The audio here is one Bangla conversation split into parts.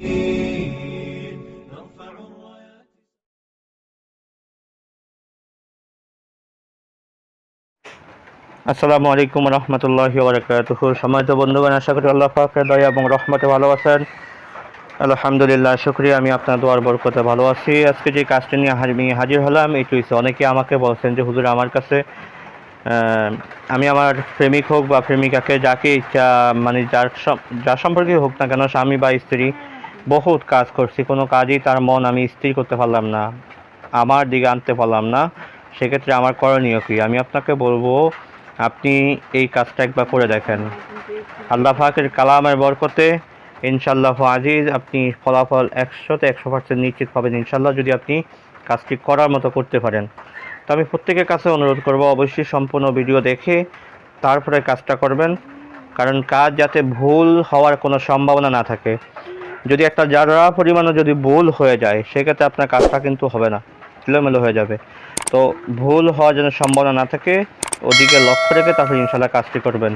আসসালামু আলাইকুম রহমতুল্লাহি ওবরাকাতুহু সম্মানিত বন্ধুগণ, আশা করি আল্লাহ পাকের দয়া এবং রহমতে ভালো আছেন। আলহামদুলিল্লাহ শুক্রিয়া আমি আপনার দোয়ার বরকতে ভালো আছি। আজকে যে কাজটি নিয়ে হাজির নিয়ে হাজির হলাম, এটু হচ্ছে অনেকে আমাকে বলছেন যে, হুজুর, আমার কাছে আমি আমার প্রেমিক হোক বা প্রেমিকাকে যাকে ইচ্ছা মানে যার যার সম্পর্কে হোক না কেন, স্বামী বা স্ত্রী বহুত কাজ করছি, কোনো কাজই তার মন আমি স্থির করতে পারলাম না, আমার দিকে আনতে পারলাম না, সেক্ষেত্রে আমার করণীয় কি? আমি আপনাকে বলব, আপনি এই কাজটা একবার করে দেখেন। আল্লাহ পাকের কালামের বরকতে ইনশাল্লাহ আজিজ, আপনি ফলাফল একশোতে একশো পার্সেন্ট নিশ্চিত পাবেন ইনশাল্লাহ যদি আপনি কাজটি করার মতো করতে পারেন। তো আমি প্রত্যেকের কাছে অনুরোধ করব, অবশ্যই সম্পূর্ণ ভিডিও দেখে তারপরে কাজটা করবেন, কারণ কাজ যাতে ভুল হওয়ার কোনো সম্ভাবনা না থাকে। যদি একটা যারা পরিমাণও যদি ভুল হয়ে যায়, সেক্ষেত্রে আপনার কাজটা কিন্তু হবে না। এলোমেলো হয়ে যাবে। তো ভুল হওয়ার জন্য সম্ভাবনা না থাকে, ওদিকে লক্ষ্য রেখে তারপরে ইনশাল্লাহ কাজটি করবেন।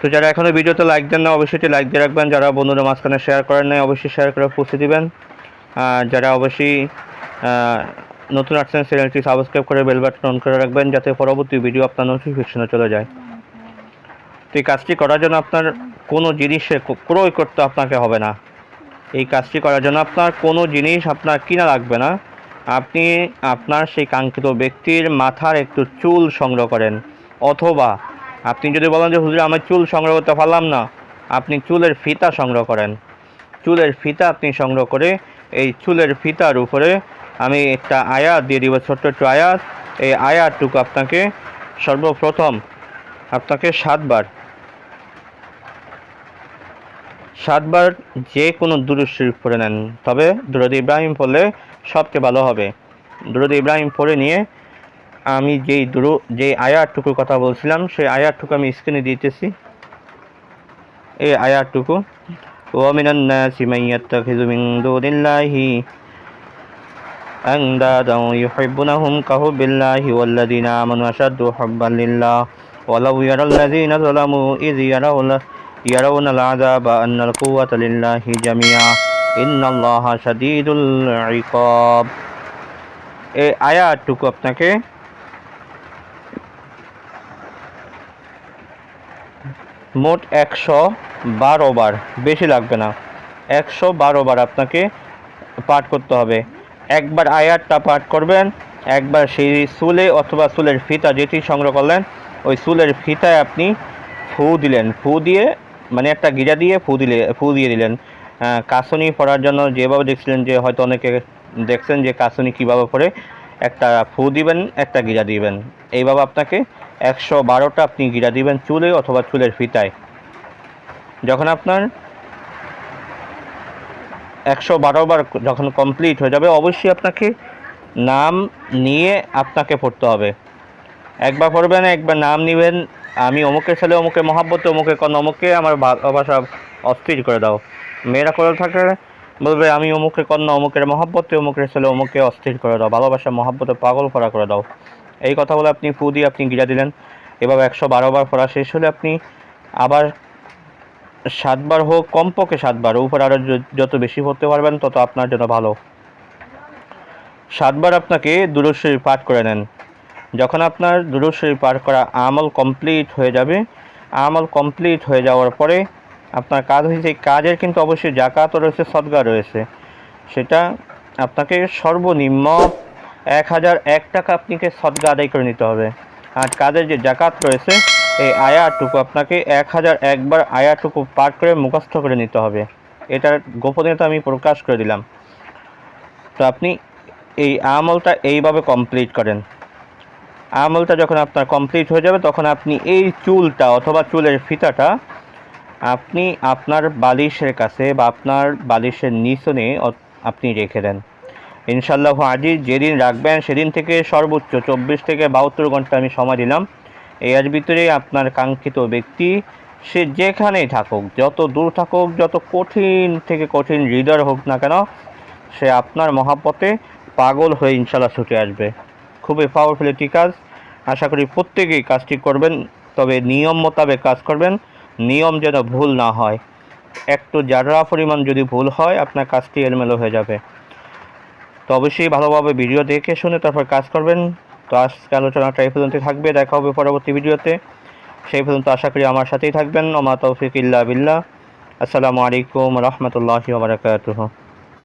তো যারা এখনও ভিডিওতে লাইক দেন না, অবশ্যই লাইক দিয়ে রাখবেন। যারা বন্ধুরা মাঝখানে শেয়ার করেন নাই, অবশ্যই শেয়ার করে পৌঁছে দিবেন। যারা অবশ্যই নতুন আসছেন, চ্যানেলটি সাবস্ক্রাইব করে বেল বাটন অন করে রাখবেন, যাতে পরবর্তী ভিডিও আপনার নোটিফিকেশনে চলে যায়। তো এই কাজটি করার জন্য আপনার কোনো জিনিসে ক্রয় করতে আপনাকে হবে না। এই কাজটি করার জন্য আপনার কোনো জিনিস আপনার কিনা লাগবে না। আপনি আপনার সেই কাঙ্ক্ষিত ব্যক্তির মাথার একটু চুল সংগ্রহ করেন। অথবা আপনি যদি বলেন যে, হুজুর, আমি চুল সংগ্রহ করতে পারলাম না। আপনি চুলের ফিতা সংগ্রহ করেন। চুলের ফিতা আপনি সংগ্রহ করে এই চুলের ফিতার উপরে আমি একটা আয়াত দিয়ে দিব, ছোট্ট একটু আয়াত। এই আয়াতটুকু আপনাকে সর্বপ্রথম আপনাকে সাতবার সাতবার যে কোনো দুরুদ শরীফ পড়ে নেন তবে দুরুদ ইব্রাহিম পড়লে সবচেয়ে ভালো হবে দুরুদ ইব্রাহিম পড়ে নিয়ে আমি যেই দুরু যে আয়াতটুকুর কথা বলছিলাম সেই আয়াতটুকু আমি স্ক্রিনে দিতেছি এই আয়াতটুকু ومن الناس من يتخذ من دون الله أندادا يحبونهم كحب الله والذين آمنوا أشد حبا لله ولو يرى الذين ظلموا إذ يرون يرون العذاب أن القوة لله جميعا إن الله شديد العقاب এই আয়াতটুকু আপনাকে মোট একশো বারো বার বেশি লাগবে না একশো বারো বার আপনাকে পাঠ করতে হবে একবার আয়াতটা পাঠ করবেন একবার সেই চুলে অথবা চুলের ফিতা যেটি সংগ্রহ করলেন ওই চুলের ফিতায় আপনি ফু দিলেন ফু দিয়ে মানে একটা গিরা দিয়ে ফু দিলে, ফু দিয়ে দিলেন। কাসুনি পড়ার জন্য যেভাবে দেখছিলেন যে হয়তো অনেকে দেখছেন যে কাসুনি কীভাবে পড়ে একটা ফু দিবেন, একটা গিরা দিবেন। এইভাবে আপনাকে একশো বারোটা আপনি গিরা দিবেন চুলে অথবা চুলের ফিতায়। যখন আপনার একশো বারো বার যখন কমপ্লিট হয়ে যাবে, অবশ্যই আপনাকে নাম নিয়ে আপনাকে পড়তে হবে। একবার পড়বেন একবার নাম নেবেন আমি অমুকের ছেলে, অমুকে মহাব্বতে, অমুকে কন অমুকে আমার ভালোবাসা অস্থির করে দাও। মেয়েরা করে থাকলে বলবে, আমি অমুকে কন্যা, অমুকের মহাব্বতে, অমুকের ছেলে অমুকে অস্থির করে দাও। ভালোবাসা, মহাব্বতে, পাগল করা করে দাও। এই কথা বলে আপনি ফু দিয়ে আপনি গিরা দিলেন। এভাবে একশো বারো বার পড়া শেষ হলে আপনি আবার সাতবার হোক, কমপক্ষে সাতবার, উপর আরও যত বেশি পড়তে পারবেন, তত আপনার জন্য ভালো। সাতবার আপনাকে দুরুদ পাঠ করে নেন। যখন আপনার দুরুদ শরীফ পাঠ করা আমল কমপ্লিট হয়ে যাবে, আমল কমপ্লিট হয়ে যাওয়ার পরে আপনার কাজ হয়েছে, কাজের কিন্তু অবশ্যই জাকাতও রয়েছে সদগা রয়েছে। সেটা আপনাকে সর্বনিম্ন এক হাজার এক টাকা আপনাকে সদগা আদায় করে নিতে হবে। আর কাজের যে জাকাত রয়েছে, এই আয়াটুকু আপনাকে এক হাজার একবার আয়াটুকু পাঠ করে মুখস্থ করে নিতে হবে। এটার গোপনীয়তা আমি প্রকাশ করে দিলাম। তো আপনি এই আমলটা এইভাবে কমপ্লিট করেন। আমলটা যখন আপনার কমপ্লিট হয়ে যাবে, তখন আপনি এই চুলটা অথবা চুলের ফিতাটা আপনি আপনার বালিশের কাছে বা আপনার বালিশের নিচনে আপনি রেখে দেন। ইনশাল্লাহ আজই যেদিন রাখবেন সেদিন থেকে সর্বোচ্চ চব্বিশ থেকে বাহাত্তর ঘণ্টা আমি সময় দিলাম। এর ভিতরে আপনার কাঙ্ক্ষিত ব্যক্তি, সে যেখানেই থাকুক, যত দূর থাকুক, যত কঠিন থেকে কঠিন হৃদয় হোক না কেন, সে আপনার মহাপথে পাগল হয়ে ইনশাল্লাহ ছুটে আসবে। খুবই পাওয়ারফুল একটি কাজ। আশা করি প্রত্যেকেই কাজটি করবেন, তবে নিয়ম মোতাবেক কাজ করবেন। নিয়ম যেন ভুল না হয়। একটু জাররা পরিমাণ যদি ভুল হয়, আপনার কাজটি এলোমেলো হয়ে যাবে। তো অবশ্যই ভালোভাবে ভিডিও দেখে শুনে তারপর কাজ করবেন। তো আজকে আলোচনাটা এই পর্যন্ত থাকবে। দেখা হবে পরবর্তী ভিডিওতে সেই পর্যন্ত আশা করি আমার সাথেই থাকবেন। ওমা তৌফিক ইল্লা বিল্লাহ। আসসালামু আলাইকুম রহমতুল্লাহি ওবরাকাতুহু